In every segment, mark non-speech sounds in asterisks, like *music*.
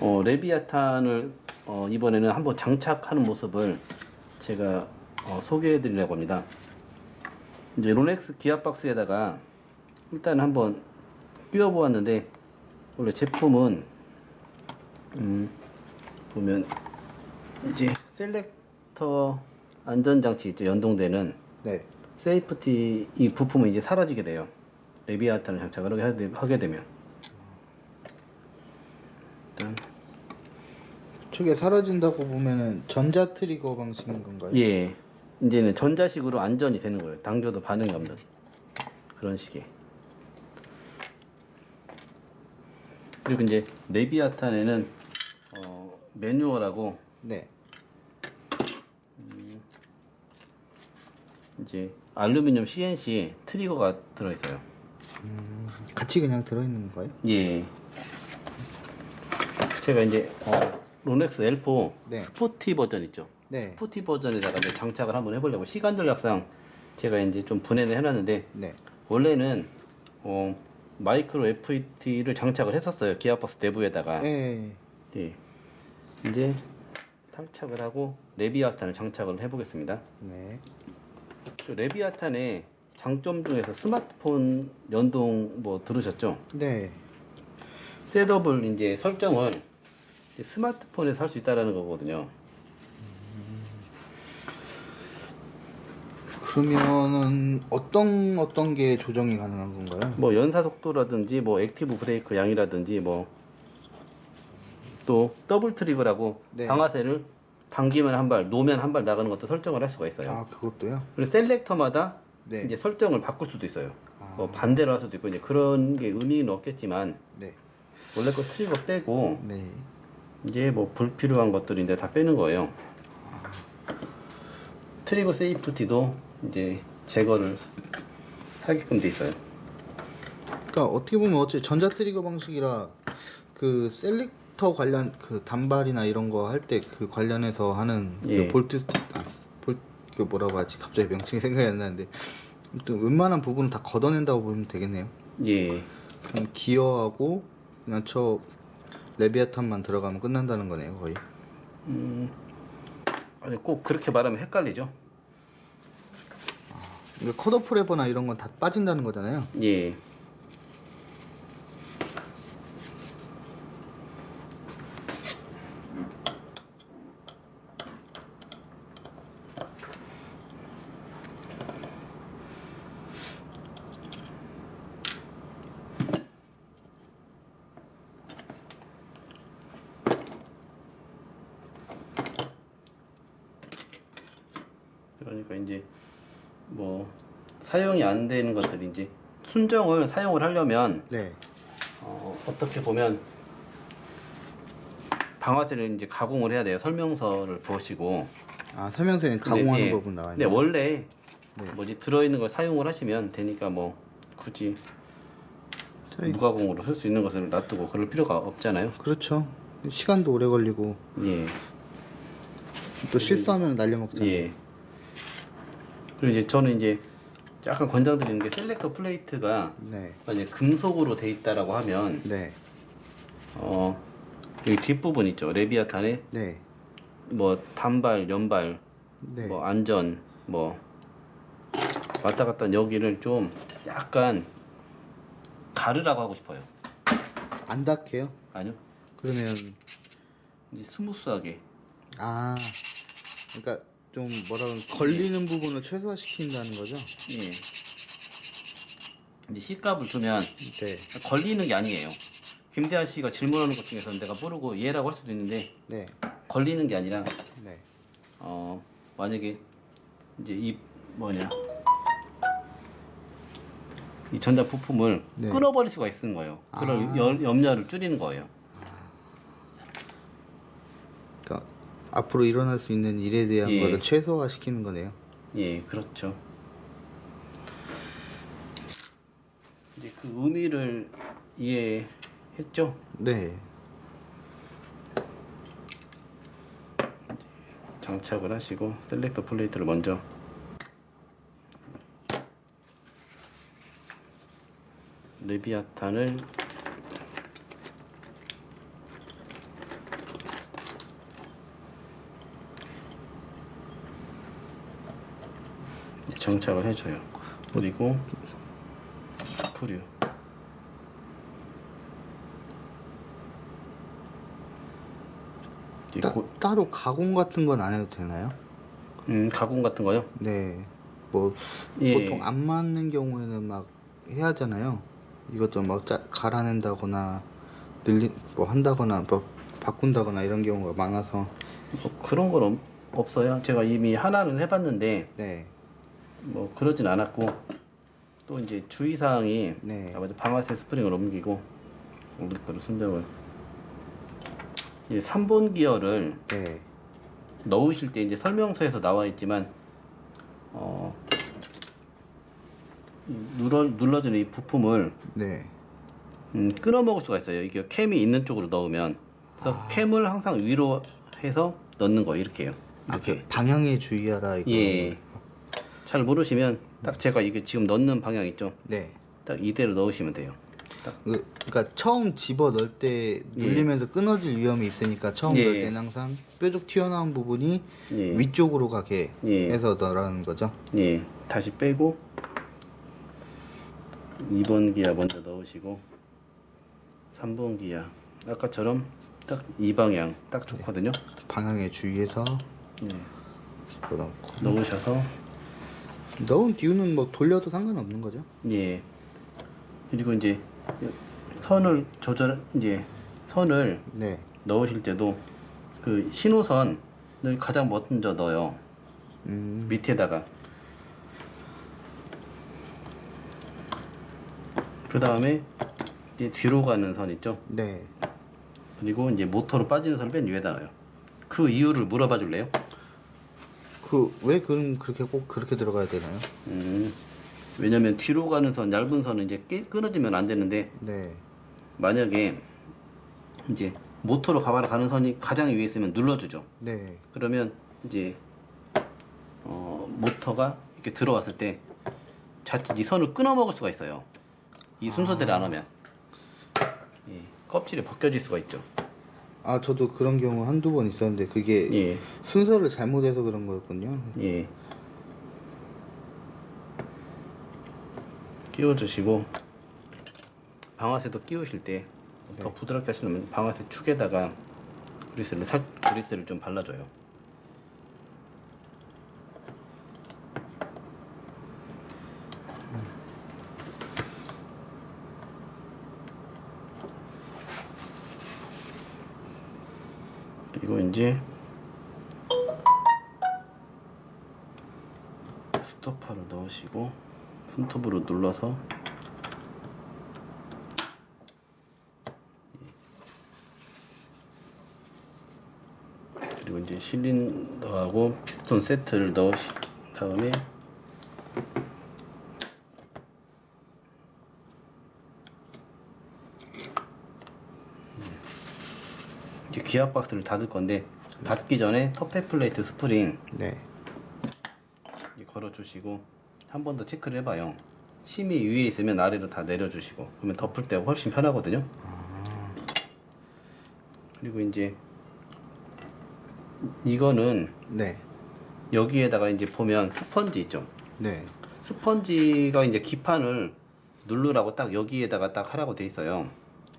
어, 레비아탄을 어, 이번에는 한번 장착하는 모습을 제가 어, 소개해 드리려고 합니다. 이제 롤렉스 기아 박스에다가 일단 한번 끼워 보았는데 원래 제품은 음, 보면 이제 셀렉터 안전장치 있죠 연동되는 네. 세이프티 이 부품은 이제 사라지게 돼요. 레비아탄을 장착을 하게 되- 하게 되면 일단 저게 사라진다고 보면은 전자 트리거 방식인 건가요? 예 이제는 전자식으로 안전이 되는 거예요. 당겨도 반응이 없는 그런 식의 그리고 이제 레비아탄에는 어, 매뉴얼하고 네. 이제 알루미늄 CNC 트리거가 들어있어요. 음, 같이 그냥 들어있는 건가요? 예. 제가 이제 어, 롤렉스 L4 네. 스포티 버전 있죠. 네. 스포티 버전에다가 이제 장착을 한번 해보려고 시간 전략상 제가 이제 좀 분해를 해놨는데 네. 원래는 어, 마이크로 FET를 장착을 했었어요. 기아박스 내부에다가. 네. 예. 이제 탈착을 하고 레비아탄을 장착을 해보겠습니다. 네. 그 레비아탄의 장점 중에서 스마트폰 연동 뭐 들으셨죠? 네. 셋업을 이제 설정을 스마트폰에서 할 수 있다라는 거거든요. 그러면은 어떤 어떤 게 조정이 가능한 건가요? 뭐 연사 속도라든지 뭐 액티브 브레이크 양이라든지 뭐 또 더블 트리거라고 네. 방아쇠를 당기면 한 발, 놓으면 한 발 나가는 것도 설정을 할 수가 있어요. 아, 그것도요? 그리고 셀렉터마다 네. 이제 설정을 바꿀 수도 있어요. 아. 뭐 반대로 할 수도 있고 이제 그런 게 의미는 없겠지만 네. 원래 거 트리거 빼고 네. 이제 뭐 불필요한 것들인데 다 빼는 거예요. 트리거 세이프티도 이제 제거를 하게끔 돼 있어요. 그러니까 어떻게 보면 어째 전자 트리거 방식이라 그 셀렉터 관련 그 단발이나 이런 거 할 때 그 관련해서 하는 예. 그 볼트 아, 볼그 뭐라고 하지 갑자기 명칭이 *laughs* 생각이 안 나는데 아무튼 웬만한 부분은 다 걷어낸다고 보면 되겠네요. 예. 그럼 기어하고 그냥 저 레비아탄만 들어가면 끝난다는 거네요 거의. 음, 아니, 꼭 그렇게 말하면 헷갈리죠. 그러니까 컷오프 레버나 이런 건 다 빠진다는 거잖아요. 예. 그러니까 이제 뭐 사용이 안 되는 이제 순정을 사용을 하려면 네. 어, 어떻게 보면 방아쇠를 이제 가공을 해야 돼요. 설명서를 보시고. 아 설명서에 근데, 가공하는 예, 부분 나와 근데 있네요. 원래 네. 뭐지 들어있는 걸 사용을 하시면 되니까 뭐 굳이 저희- 무가공으로 쓸 수 있는 것을 놔두고 그럴 필요가 없잖아요. 그렇죠. 시간도 오래 걸리고 예. 또 실수하면 날려먹잖아요. 예. 그리고 이제 저는 이제 약간 권장드리는 게 셀렉터 플레이트가 네. 만약에 금속으로 돼 있다라고 하면 네. 어 여기 뒷부분 있죠 레비아탄에 네. 뭐 단발 연발 네. 뭐 안전 뭐 왔다 갔다 여기를 좀 약간 가르라고 하고 싶어요 안 닿게요? 아니요 그러면 이제 스무스하게 아 그러니까 좀 뭐라 그러면 걸리는 부분을 최소화시킨다는 거죠? 예 이제 C값을 두면 네. 걸리는 게 아니에요 김대한 씨가 질문하는 것 중에서 내가 모르고 얘라고 할 수도 있는데 네. 걸리는 게 아니라 네. 어 만약에 이제 이 뭐냐 이 전자 부품을 네. 끊어버릴 수가 있는 거예요. 그런 아. 열- 염려를 줄이는 거예요. 그러니까 앞으로 일어날 수 있는 일에 대한 예. 거를 최소화시키는 거네요. 예, 그렇죠. 이제 그 의미를 이해했죠. 네. 장착을 하시고 셀렉터 플레이트를 먼저 레비아탄을 장착을 해줘요. 그리고 따, 고- 따로 가공 같은 건 안 해도 되나요? 음, 가공 같은 거요? 네. 뭐 예. 보통 안 맞는 경우에는 막 해야 하잖아요. 이것저것 막 짜, 갈아낸다거나 늘리 뭐 한다거나 뭐 바꾼다거나 이런 경우가 많아서 뭐 그런 건 없, 없어요. 제가 이미 하나는 해봤는데 네. 뭐 그러진 않았고 또 이제 주의사항이 네. 아버지 방아쇠 스프링을 옮기고 우리 거를 순정을 이 3번 기어를 네. 넣으실 때 이제 설명서에서 나와 있지만 어이 눌러 눌러지는 이 부품을 네. 음, 끊어 먹을 수가 있어요. 이게 캠이 있는 쪽으로 넣으면 그래서 아. 캠을 항상 위로 해서 넣는 거 이렇게 해요. 아, 이렇게 그 방향에 주의하라 이거. 예. 잘 모르시면 딱 제가 이게 지금 넣는 방향 있죠. 네. 딱 이대로 넣으시면 돼요. 딱 그, 그러니까 처음 집어 넣을 때 눌리면서 끊어질 위험이 있으니까 처음 예. 넣을 때는 항상 뾰족 튀어나온 부분이 예. 위쪽으로 가게 예. 해서 넣으라는 거죠. 예, 다시 빼고 2번 기아 먼저 넣으시고 3번 기아 아까처럼 딱 이 방향 딱 좋거든요. 방향에 주의해서 예, 넣고 넣으셔서 넣은 뒤로는 뭐 돌려도 상관없는 거죠. 예 그리고 이제 선을 조절 이제 선을 네. 넣으실 때도 그 신호선을 가장 먼저 넣어요. 음. 밑에다가 그 다음에 이제 뒤로 가는 선 있죠. 네. 그리고 이제 모터로 빠지는 선을 맨 위에다 놔요. 그 이유를 물어봐 줄래요? 그 왜 그럼 그렇게 꼭 그렇게 들어가야 되나요? 음, 왜냐면 뒤로 가는 선, 얇은 선은 이제 깨- 끊어지면 안 되는데 네. 만약에 이제 모터로 가바라 가는 선이 가장 위에 있으면 눌러주죠. 네. 그러면 이제 어, 모터가 이렇게 들어왔을 때 자칫 이 선을 끊어 먹을 수가 있어요. 이 순서대로 안 하면 예, 껍질이 벗겨질 수가 있죠. 아 저도 그런 경우 한두 번 있었는데 그게 예, 순서를 잘못해서 그런 거였군요. 예. 끼워주시고 방아쇠도 끼우실 때더 네. 부드럽게 하시려면 방아쇠 축에다가 그리스를 살 그리스를 좀 발라줘요. 그리고 이제 스토퍼를 넣으시고 손톱으로 눌러서 그리고 이제 실린더하고 피스톤 세트를 넣으신 다음에 이제 기압 박스를 닫을 건데 닫기 전에 터페 플레이트 스프링 네. 이렇게 걸어 주시고 한 번 더 체크를 해봐요. 심이 위에 있으면 아래로 다 내려주시고 그러면 덮을 때 훨씬 편하거든요. 그리고 이제 이거는 네. 여기에다가 이제 보면 스펀지 있죠. 네. 스펀지가 이제 기판을 누르라고 딱 여기에다가 딱 하라고 돼 있어요.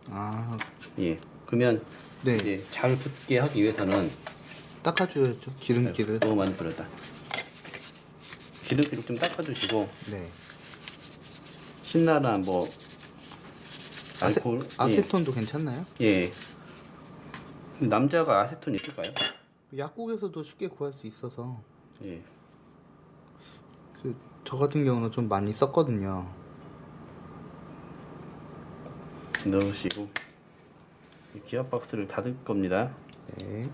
아 예. 그러면 네. 이제 잘 붙게 하기 위해서는 닦아줘야죠. 기름기를. 너무 많이 뿌렸다. 기름기를 좀 닦아주시고 네. 신나나 뭐 아세, 알코올 아세톤도 괜찮나요? 예. 예. 남자가 아세톤 있을까요? 약국에서도 쉽게 구할 수 있어서 예. 그, 저 같은 경우는 좀 많이 썼거든요. 넣으시고 이 기압 박스를 닫을 겁니다. 네.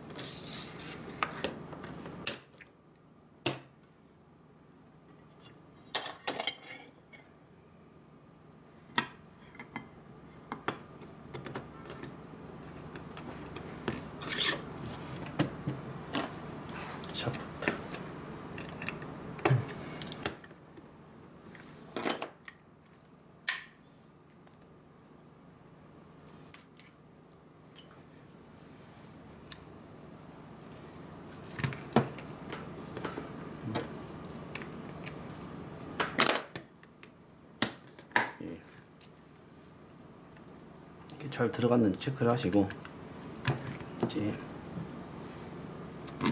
예. 이렇게 잘 들어갔는지 체크를 하시고 이제 뭐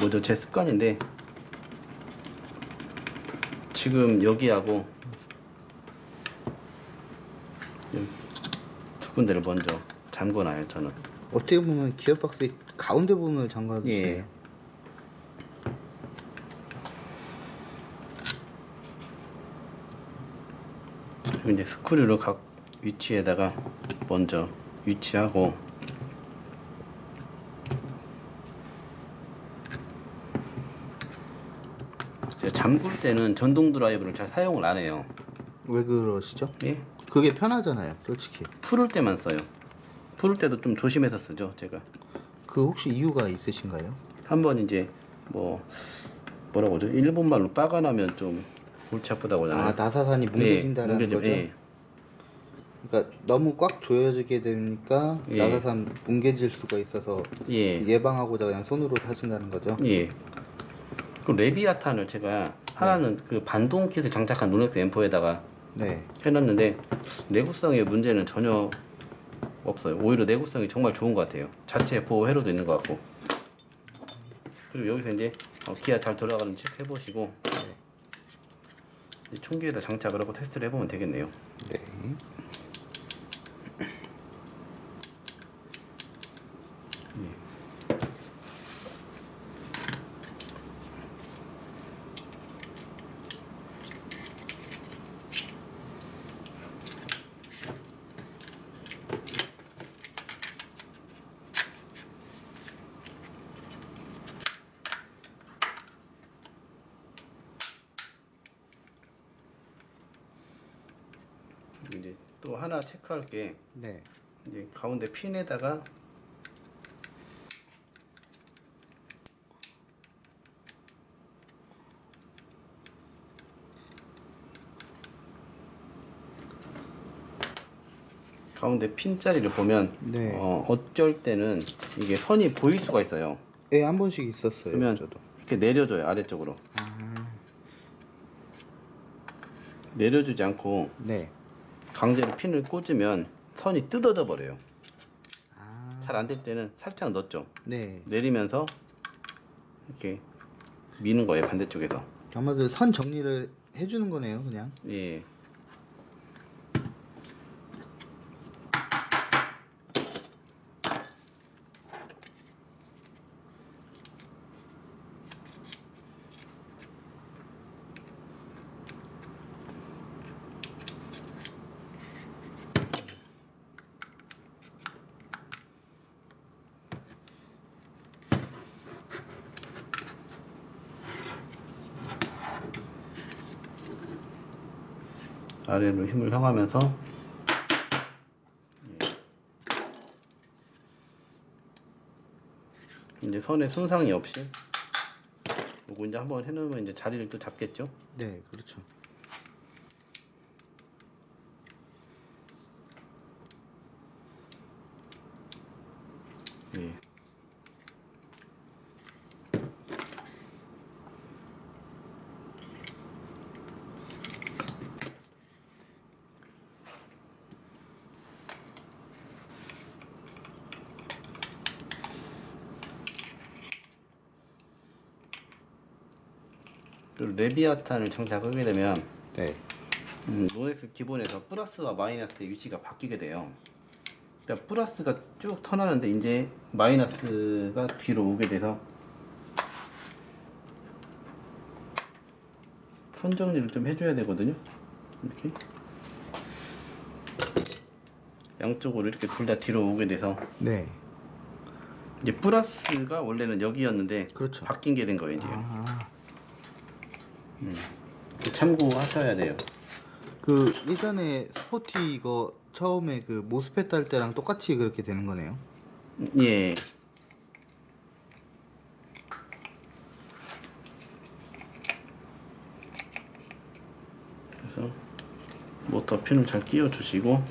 먼저 제 습관인데 지금 여기하고 두 군데를 먼저 잠궈놔요 저는 어떻게 보면 기어박스 가운데 부분을 잠가주세요. 예. 이제 스크류를 각 위치에다가 먼저 위치하고 제가 잠글 때는 전동 드라이브를 잘 사용을 안 해요. 왜 그러시죠? 예? 그게 편하잖아요, 솔직히. 풀을 때만 써요. 풀을 때도 좀 조심해서 쓰죠, 제가. 그 혹시 이유가 있으신가요? 한번 이제 뭐 뭐라고 하죠? 일본 말로 빠가 나면 좀 골치 아프다고 하잖아요. 아 나사산이 뭉개진다는 뭉개지- 거죠? 예. 그러니까 너무 꽉 조여지게 되니까 예. 나사산 뭉개질 수가 있어서 예. 예방하고자 그냥 손으로 하신다는 거죠? 예. 그 레비아탄을 제가 하나는 그 반동 킷을 장착한 노넥스 M4에다가 네. 해놨는데 내구성의 문제는 전혀 없어요. 오히려 내구성이 정말 좋은 것 같아요. 자체 보호 회로도 있는 것 같고. 그리고 여기서 이제 어, 기아 잘 돌아가는지 체크 해 보시고 총기에다 장착을 하고 테스트를 해보면 되겠네요. 네. 그리고 이제 또 하나 체크할 게 네. 이제 가운데 핀에다가 가운데 핀 자리를 보면 네. 어, 어쩔 때는 이게 선이 보일 수가 있어요. 예, 한 번씩 있었어요. 그러면 저도. 이렇게 내려줘요 아래쪽으로 아, 내려주지 않고 네. 강제로 핀을 꽂으면 선이 뜯어져 버려요. 아, 잘 안 될 때는 살짝 넣었죠. 네. 내리면서 이렇게 미는 거예요 반대쪽에서 아마도 선 정리를 해주는 거네요, 그냥. 예 아래로 힘을 향하면서 예. 이제 선에 손상이 없이 요거 이제 한번 해놓으면 이제 자리를 또 잡겠죠. 네, 그렇죠. 예. 그리고 레비아탄을 장착하게 되면 네. 음, 노넥스 기본에서 플러스와 마이너스의 위치가 바뀌게 돼요. 그러니까 플러스가 쭉 턴하는데 이제 마이너스가 뒤로 오게 돼서 선 정리를 좀 해줘야 되거든요. 이렇게 양쪽으로 이렇게 둘 다 뒤로 오게 돼서 네. 이제 플러스가 원래는 여기였는데 그렇죠. 바뀐 게 된 거예요 이제. 아, 참고하셔야 돼요. 그 예전에 스포티 이거 처음에 그 모스펫 달 때랑 똑같이 그렇게 되는 거네요. 예. 그래서 모터 핀을 잘 끼워 주시고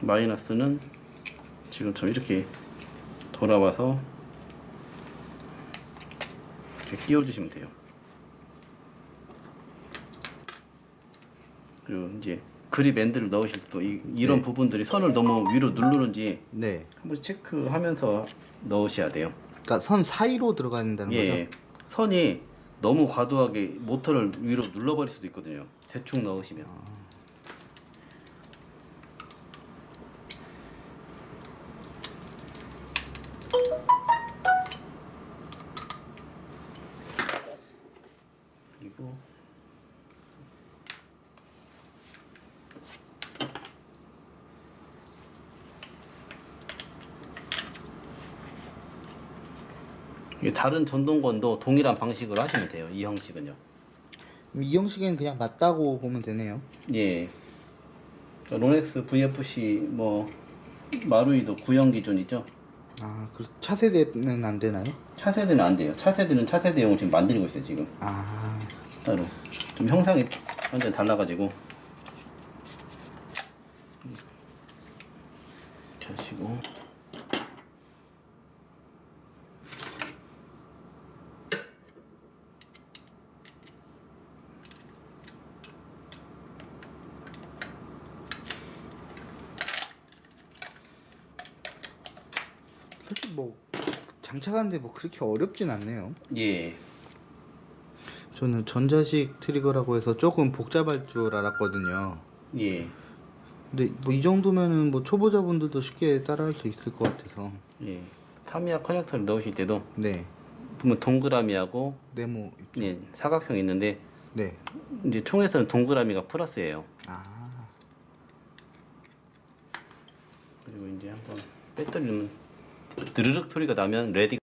마이너스는 지금처럼 이렇게 돌아와서 이렇게 끼워 주시면 돼요. 그리고 이제 그립 앤드를 넣으실 때도 이, 이런 네. 부분들이 선을 너무 위로 누르는지 네. 한번 체크하면서 넣으셔야 돼요. 그러니까 선 사이로 들어가야 된다는 예, 거죠? 선이 너무 과도하게 모터를 위로 눌러버릴 수도 있거든요. 대충 넣으시면. 그리고 이게 다른 전동건도 동일한 방식으로 하시면 돼요. 이 형식은요. 이 형식에는 그냥 맞다고 보면 되네요. 예. 그러니까 로넥스 VFC 뭐 마루이도 구형 기준이죠. 아, 그 차세대는 안 되나요? 차세대는 안 돼요. 차세대는 차세대용을 지금 만들고 있어요. 지금 아, 따로 좀 형상이 완전 달라가지고. 자시고. 솔직히 뭐 장착하는데 뭐 그렇게 어렵진 않네요. 예. 저는 전자식 트리거라고 해서 조금 복잡할 줄 알았거든요. 예. 근데 뭐 이 정도면은 뭐 초보자분들도 쉽게 따라할 수 있을 것 같아서. 예. 타미야 커넥터를 넣으실 때도 네. 보면 동그라미하고 네모. 예, 사각형이 있는데 네. 이제 총에서는 동그라미가 플러스예요. 아. 그리고 이제 한번 배터리는 드르륵 소리가 나면 레디가